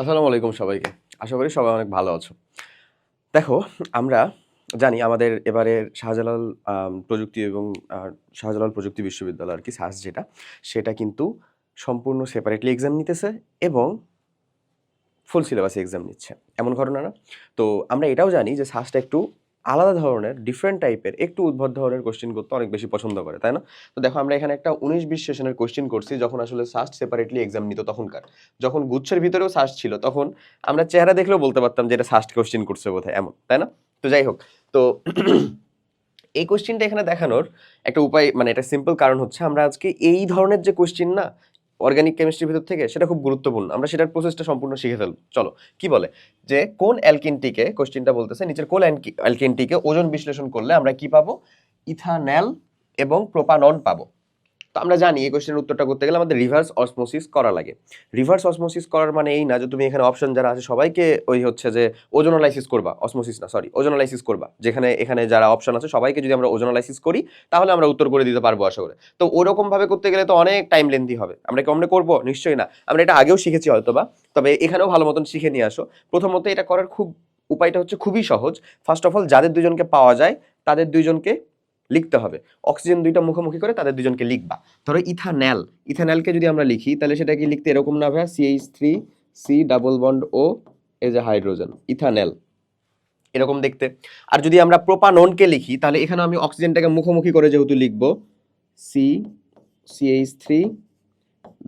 আসসালামু আলাইকুম সবাইকে। আশা করি সবাই অনেক ভালো আছো। দেখো, আমরা জানি আমাদের এবারের শাহজালাল প্রযুক্তি এবং শাহজালাল প্রযুক্তি বিশ্ববিদ্যালয় আর কি সাস যেটা, সেটা কিন্তু সম্পূর্ণ সেপারেটলি এক্সাম নিতেছে এবং ফুল সিলেবাসে এক্সাম নিচ্ছে। এমন ঘটনা না। তো আমরা এটাও জানি যে সাসটা একটু আলাদা ধরনের ডিফারেন্ট টাইপের একটু উদ্ভট ধরনের কোশ্চেন করতে অনেক বেশি পছন্দ করে, তাই না? তো দেখো আমরা এখানে একটা উনিশ বিশ সেশনের কোশ্চেন করছি, যখন আসলে সাস্ট সেপারেটলি এক্সাম নিত তখনকার। যখন গুচ্ছের ভিতরেও সাস্ট ছিল, তখন আমরা চেহারা দেখলেও বলতে পারতাম যে এটা সাস্ট কোশ্চেন করছে বোধহয়, এমন, তাই না? তো যাই হোক, তো এই কোশ্চেনটা এখানে দেখানোর একটা উপায় মানে এটা সিম্পল কারণ হচ্ছে আমরা আজকে এই ধরনের যে কোশ্চেন না অর্গানিক কেমিস্ট্রির ভিতর থেকে সেটা খুব গুরুত্বপূর্ণ। আমরা সেটার প্রসেসটা সম্পূর্ণ শিখে ফেলব। চলো, কি বলে? যে কোন অ্যালকিনটিকে কোশ্চেনটা বলতেছে, নিচের কোন অ্যালকিনটিকে ওজন বিশ্লেষণ করলে আমরা কি পাবো? ইথানল এবং প্রোপানন পাবো। তো আমরা জানি এই কোশ্চেনের উত্তরটা করতে গেলে আমাদের রিভার্স অসমোসিস করা লাগে। রিভার্স অসমোসিস করার মানে এই না যে তুমি এখানে অপশন যারা আছে সবাইকে ওই হচ্ছে যে ওজোনালাইসিস করবা। অসমোসিস না সরি ওজোনালাইসিস করবা। যেখানে, এখানে যারা অপশন আছে সবাইকে যদি আমরা ওজোনালাইসিস করি, তাহলে আমরা উত্তর করে দিতে পারব আশা করে। তো ওরকমভাবে করতে গেলে তো অনেক টাইম লেন্দি হবে। আমরা কি করব? নিশ্চয়ই না। আমরা এটা আগেও শিখেছি হয়তো বা তবে এখানেও ভালো মতন শিখে নিয়ে আসো। প্রথমত এটা করার খুব উপায়টা হচ্ছে খুবই সহজ। ফার্স্ট অফ অল যাদের দুজনকে পাওয়া যায়, তাদের দুইজনকে লিখতে হবে। অক্সিজেন দুইটা মুখোমুখি করে তাদের দুজনকে লিখবা। ধরো ইথানল। ইথানলকে যদি আমরা লিখি, তাহলে সেটা কি লিখতে এরকম না ভাইয়া CH three C double bond ও এজ এ হাইড্রোজেন, ইথানল। এরকম দেখতে। আর যদি আমরা প্রোপাননকে লিখি, তাহলে এখানে আমি অক্সিজেনটাকে মুখোমুখি করে যেহেতু লিখব সি সিএইচ থ্রি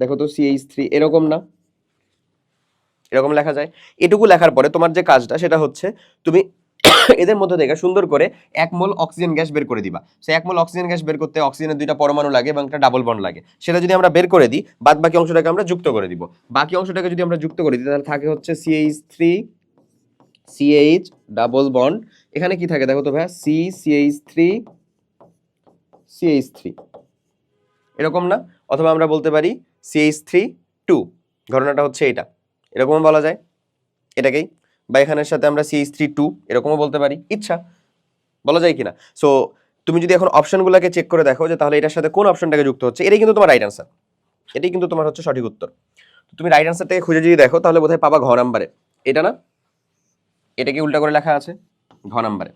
দেখো তো সিএইচ থ্রি এরকম না? এরকম লেখা যায়। এটুকু লেখার পরে তোমার যে কাজটা, সেটা হচ্ছে তুমি এদের মধ্যে থেকে সুন্দর করে এক মোল অক্সিজেন গ্যাস বের করে দিবা। সে এক মোল অক্সিজেন গ্যাস বের করতে অক্সিজেনের দুইটা পরমাণু লাগে এবং একটা ডাবল বন্ড লাগে। সেটা যদি আমরা বের করে দিই, বাদ বাকি অংশটাকে আমরা যুক্ত করে দিব। বাকি অংশটাকে যদি আমরা যুক্ত করে দিই, তাহলে থাকে হচ্ছে CH three CH double bond এখানে কি থাকে দেখো তো ভাইয়া? C CH three CH three এরকম না? অথবা আমরা বলতে পারি সিএইচ থ্রি টু ঘটনাটা হচ্ছে এটা। এরকম বলা যায়। এটাকেই বা এখানের সাথে আমরা সি থ্রি টু এরকমও বলতে পারি। ইচ্ছা। বলা যায় কি না সো তুমি যদি এখন অপশনগুলোকে চেক করে দেখো যে তাহলে এটার সাথে কোন অপশানটাকে যুক্ত হচ্ছে, এটাই কিন্তু তোমার রাইট আনসার এটাই কিন্তু তোমার হচ্ছে সঠিক উত্তর। তুমি রাইট আনসারটাকে খুঁজে যদি দেখো, তাহলে বোধহয় পাবা ঘ নাম্বারে এটা না? এটাকে উল্টা করে লেখা আছে, ঘ নাম্বারে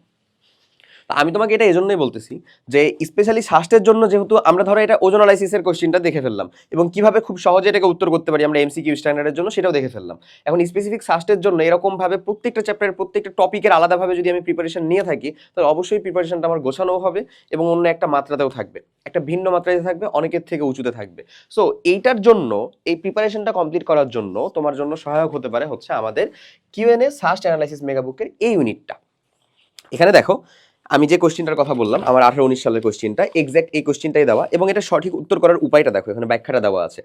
আমি তোমাকে এটা এজন্যই বলতেছি যে স্পেশালি স্বাস্থ্যের জন্য যেহেতু আমরা ধরো এটা ওজন ওজোনালাইসিসের কোশ্চেনটা দেখে ফেললাম এবং কীভাবে খুব সহজে এটাকে উত্তর করতে পারি আমরা এমসিকিউ স্ট্যান্ডার্ডের জন্য সেটাও দেখে ফেললাম। এখন স্পেসিফিক স্বাস্থ্যের জন্য এরকমভাবে প্রত্যেকটা চ্যাপ্টারের প্রত্যেকটা টপিকের আলাদাভাবে যদি আমি প্রিপারেশন নিয়ে থাকি, তাহলে অবশ্যই প্রিপারেশনটা আমার গোছানোও হবে এবং অন্য একটা মাত্রাতেও থাকবে। একটা ভিন্ন মাত্রাতে থাকবে, অনেকের থেকে উঁচুতে থাকবে। সো এইটার জন্য, এই প্রিপারেশনটা কমপ্লিট করার জন্য তোমার জন্য সহায়ক হতে পারে হচ্ছে আমাদের কিউএনএ সাস্ট অ্যানালাইসিস মেগাবুকের এই ইউনিটটা এখানে দেখো আমি যে কোশ্চিনটার কথা বললাম, আমার আঠারো উনিশ সালের কোশ্চিনটা এক্স্যাক্ট এই কোশ্চিনটাই দেওয়া এবং এটা সঠিক উত্তর করার উপায়টা দেখো, এখানে ব্যাখ্যাটা দেওয়া আছে।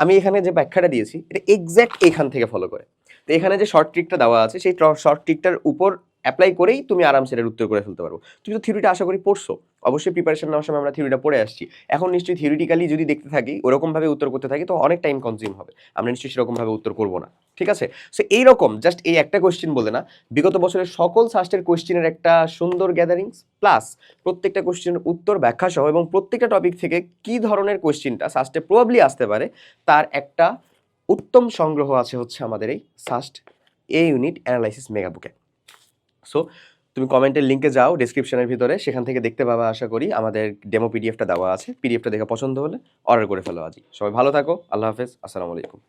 আমি এখানে যে ব্যাখ্যাটা দিয়েছি, এটা এক্স্যাক্ট এখান থেকে ফলো করে। তো এখানে যে শর্ট ট্রিকটা দেওয়া আছে, সেই শর্ট ট্রিকটার উপর অ্যাপ্লাই করেই তুমি আরামসে এটার উত্তর করে ফেলতে পারব। তুমি তো থিওরিটা আশা করি পড়ছো। অবশ্যই প্রিপারেশন নেওয়ার সময় আমরা থিওরিটা পড়ে আসছি। এখন নিশ্চয়ই থিওরিটিক্যালি যদি দেখতে থাকি, ওরকমভাবে উত্তর করতে থাকি, তো অনেক টাইম কনজিউম হবে। আমরা নিশ্চয়ই সেরকমভাবে উত্তর করব না। ঠিক আছে? সো এইরকম জাস্ট এই একটা কোশ্চেন বলে না, বিগত বছরের সকল সাস্টের কোশ্চেনের একটা সুন্দর গ্যাদারিংস প্লাস প্রত্যেকটা কোশ্চেনের উত্তর ব্যাখ্যা সহ এবং প্রত্যেকটা টপিক থেকে কি ধরনের কোশ্চেনটা সাস্টে প্রবাবলি আসতে পারে, তার একটা উত্তম সংগ্রহ আছে হচ্ছে আমাদের এই সাস্ট এ ইউনিট অ্যানালাইসিস মেগাবুকে সো তুমি কমেন্টের লিঙ্কে যাও ডিসক্রিপশনের ভিতরে, সেখান থেকে দেখতে পাবা, আশা করি, আমাদের ডেমো পিডিএফটা দেওয়া আছে। পিডিএফটা দেখে পছন্দ হলে অর্ডার করে ফেলো আজই। সবাই ভালো থাকো, আল্লাহ হাফেজ, আসসালামু আলাইকুম।